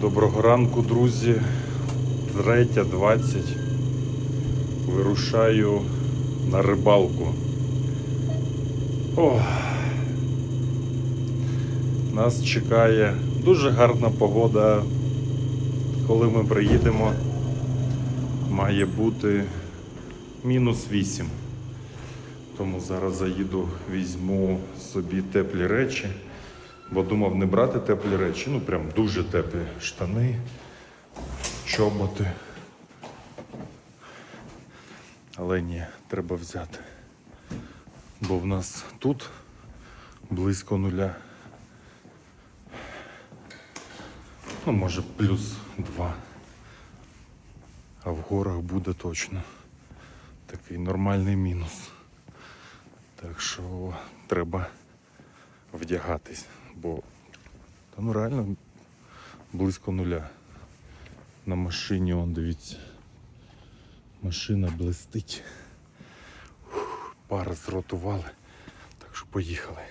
Доброго ранку, друзі. 3.20. Вирушаю на рибалку. О, нас чекає дуже гарна погода. Коли ми приїдемо, має бути мінус 8. Тому зараз заїду, візьму собі теплі речі, бо думав не брати теплі речі, ну прям дуже теплі штани, чоботи. Але ні, треба взяти. Бо в нас тут близько нуля. Ну, може, плюс два. А в горах буде точно такий нормальний мінус. Так що треба вдягатись, бо та ну реально близько нуля. На машині он дивіться. Машина блистить. Пар зротували. Так що поїхали.